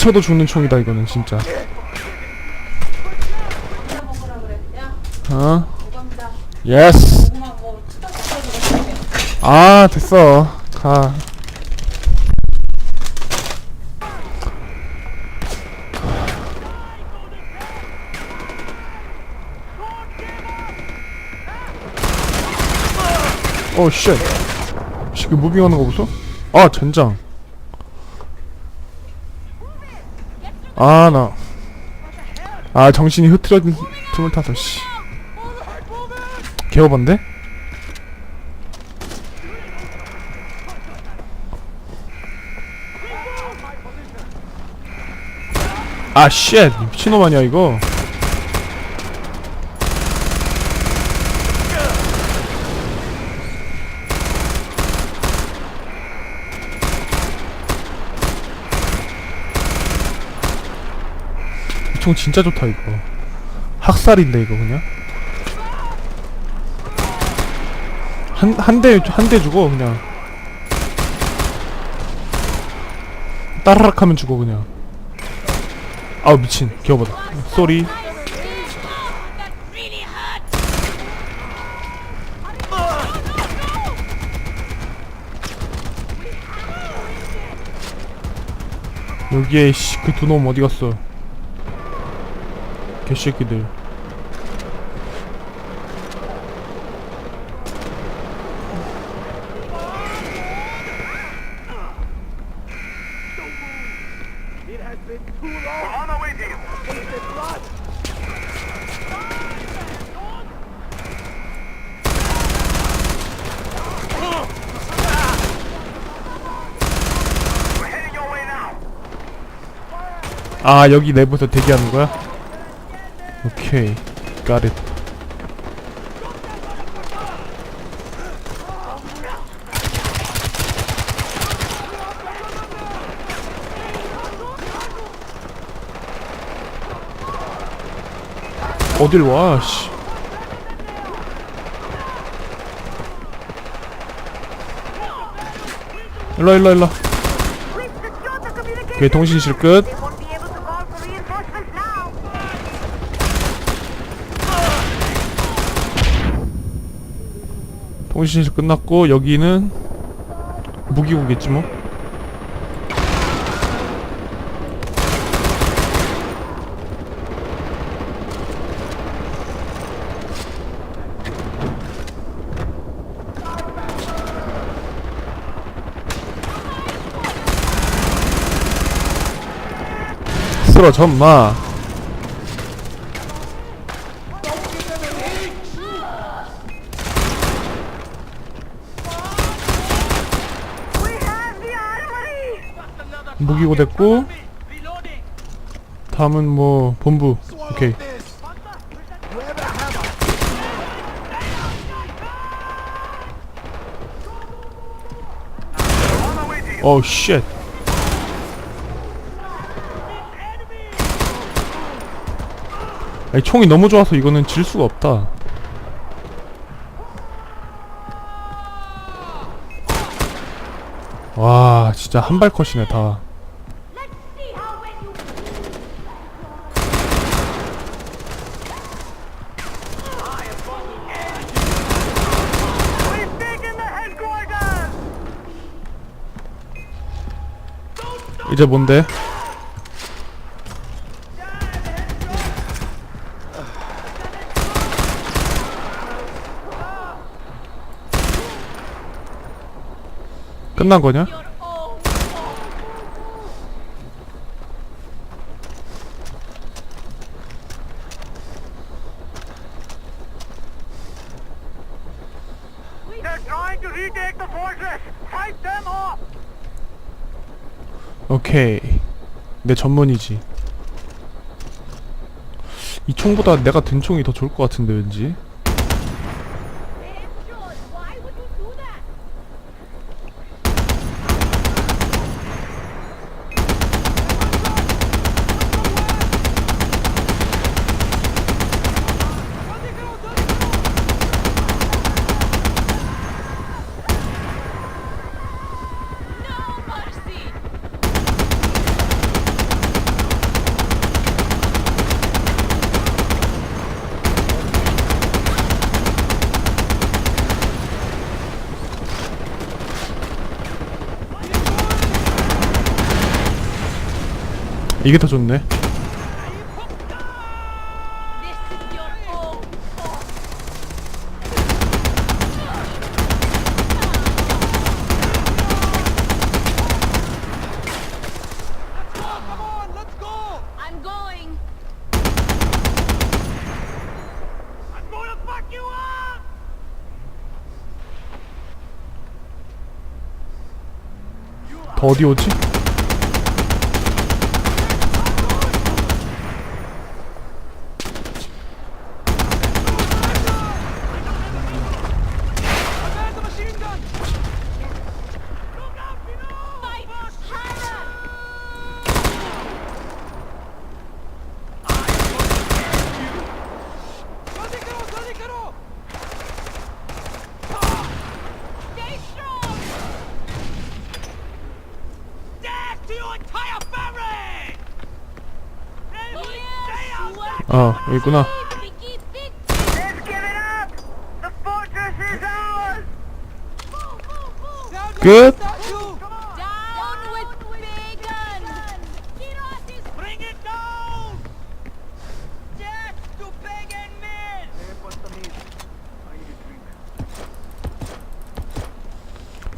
스쳐도 죽는 총이다 이거는 진짜. 어? 예스 아 됐어. 가. 오쉣 그 무빙하는 거 보소? 아 젠장 아 나 아 정신이 흐트러진 틈을 타서 씨 개어반데? 아, 쉣! 미친놈 아니야, 이거? 총 진짜 좋다, 이거. 학살인데, 이거 그냥? 한, 한 대, 한 대 주고, 그냥. 따라락 하면 죽어, 그냥. 아우 미친 기어보다 쏘리 여기에 씨그 두 놈 어디 갔어 개새끼들 아 여기 내부에서 대기하는 거야? 오케이 got it 어딜 와 씨. 일로 와, 일로 와, 일로 와. 오케이 통신 실 끝 won't be able to call for reinforcements now. 통신실 끝났고 여기는 무기고겠지 뭐. 쓰러져 마 We have the armory. 무기고 됐고 다음은 뭐 본부. 오케이. 어우 쉣 아니 총이 너무 좋아서 이거는 질 수가 없다. 와 진짜 한발 컷이네 다 이제 뭔데? 끝난 거냐? 오케이. 내 전문이지. 이 총보다 내가 든 총이 더 좋을 것 같은데 왠지 이게 더 좋네! 더 어디 오지? Death to pagan men!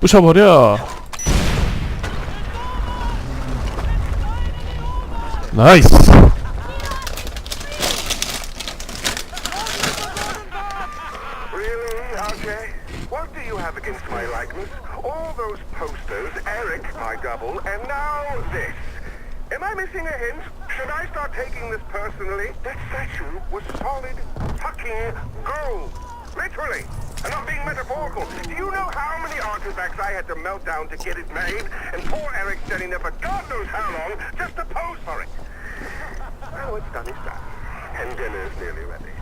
부셔버려 나이스 artifacts I had to melt down to get it made? And poor Eric standing there for God knows how long just to pose for it. Well, what's done is done. And dinner's nearly ready.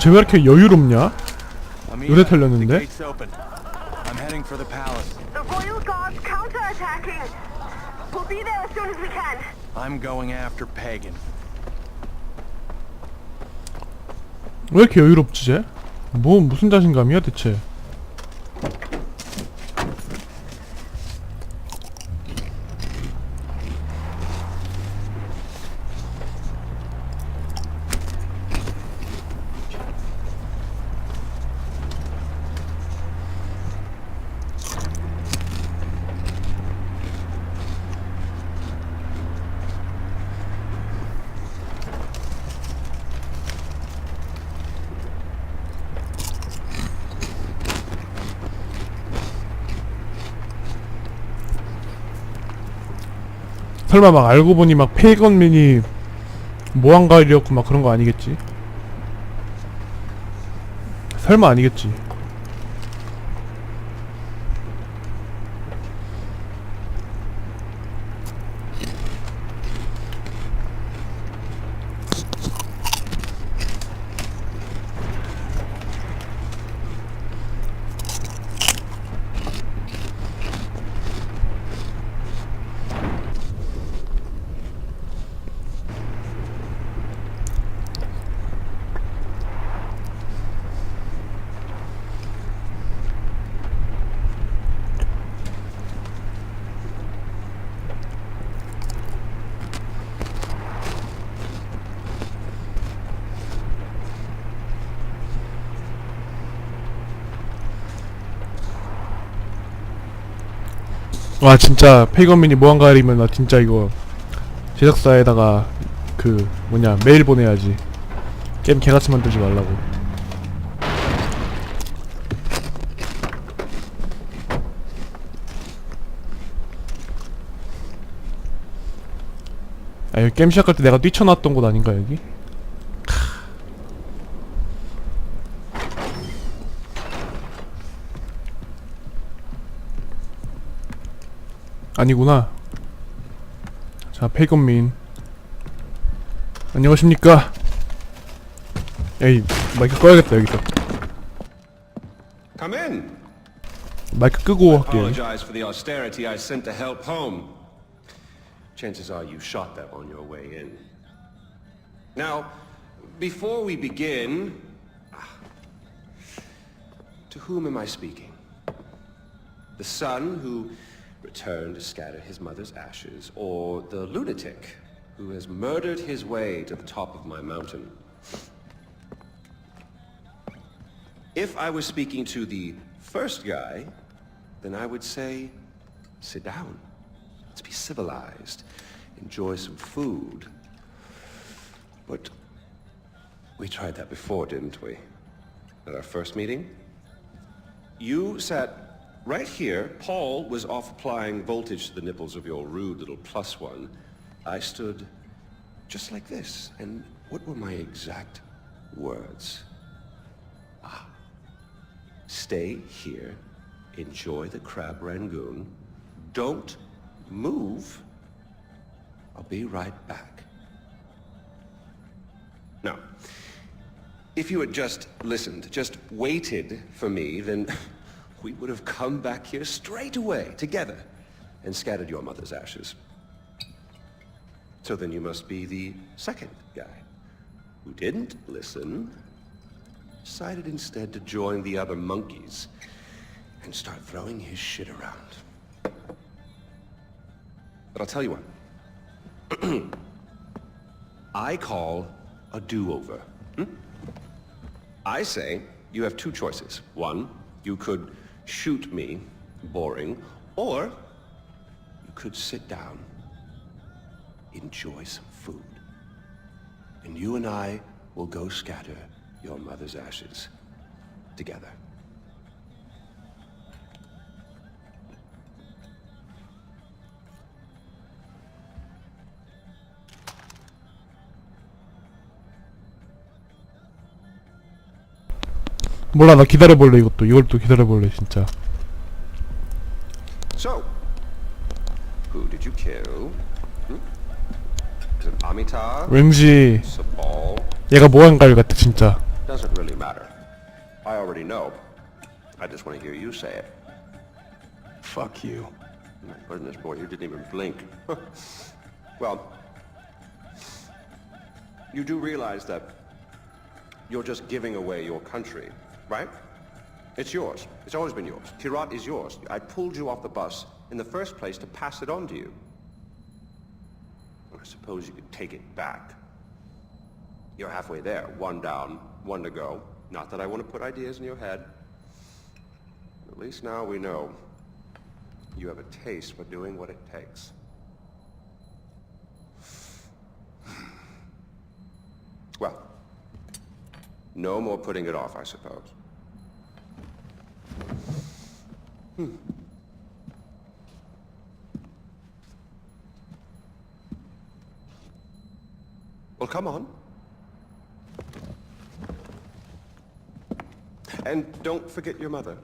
쟤왜 이렇게 여유롭냐? Gate's open. I'm heading for the palace. The royal guards counterattacking. We'll be there as soon as we can. I'm going after Pagan. 왜 이렇게 여유롭지 쟤? 뭐 무슨 자신감이야 대체 설마 막 알고 보니 막 페이건민이 모한가일이었고 막 그런 거 아니겠지? 설마 아니겠지? 와 진짜 페이건민이 모한가일이면 나 진짜 이거 제작사에다가 그 뭐냐 메일 보내야지 게임 개같이 만들지 말라고 아 여기 게임 시작할 때 내가 뛰쳐놨던 곳 아닌가 여기? 아니구나. 자, 페이건민. 안녕하십니까? 에이, 마이크 꺼야겠다, 여기서. Come in. 마이크 끄고 할게요. Apologize for the austerity I sent to help home. Chances are you shot them on your way in. Now, before we begin, to whom am I speaking? The son who return to scatter his mother's ashes, or the lunatic who has murdered his way to the top of my mountain. If I was speaking to the first guy, then I would say, sit down. Let's be civilized. Enjoy some food. But we tried that before, didn't we? At our first meeting? You sat right here. Paul was off applying voltage to the nipples of your rude little plus one. I stood just like this. And what were my exact words? Ah. Stay here. Enjoy the crab rangoon. Don't move. I'll be right back. Now, if you had just listened, just waited for me, then we would have come back here straight away, together, and scattered your mother's ashes. So then you must be the second guy, who didn't listen, decided instead to join the other monkeys and start throwing his shit around. But I'll tell you what. I call a do-over. Hmm? I say you have two choices. One, you could shoot me, boring, or you could sit down, enjoy some food, and you and I will go scatter your mother's ashes together. 몰라 나 기다려볼래 이것도 이걸 또 기다려볼래 진짜 So, who did you kill? Hmm? Is it Amitabh? 왠지 Sabal? 얘가 모한갈 같아 진짜 Doesn't really matter. I already know. I just want to hear you say it. Fuck you. My goodness, boy, you didn't even blink. well, you do realize that you're just giving away your country, right? It's yours. It's always been yours. Kirat is yours. I pulled you off the bus in the first place to pass it on to you. I suppose you could take it back. You're halfway there. One down, one to go. Not that I want to put ideas in your head. At least now we know you have a taste for doing what it takes. Well, no more putting it off, I suppose. Hmm. Well, come on. And don't forget your mother.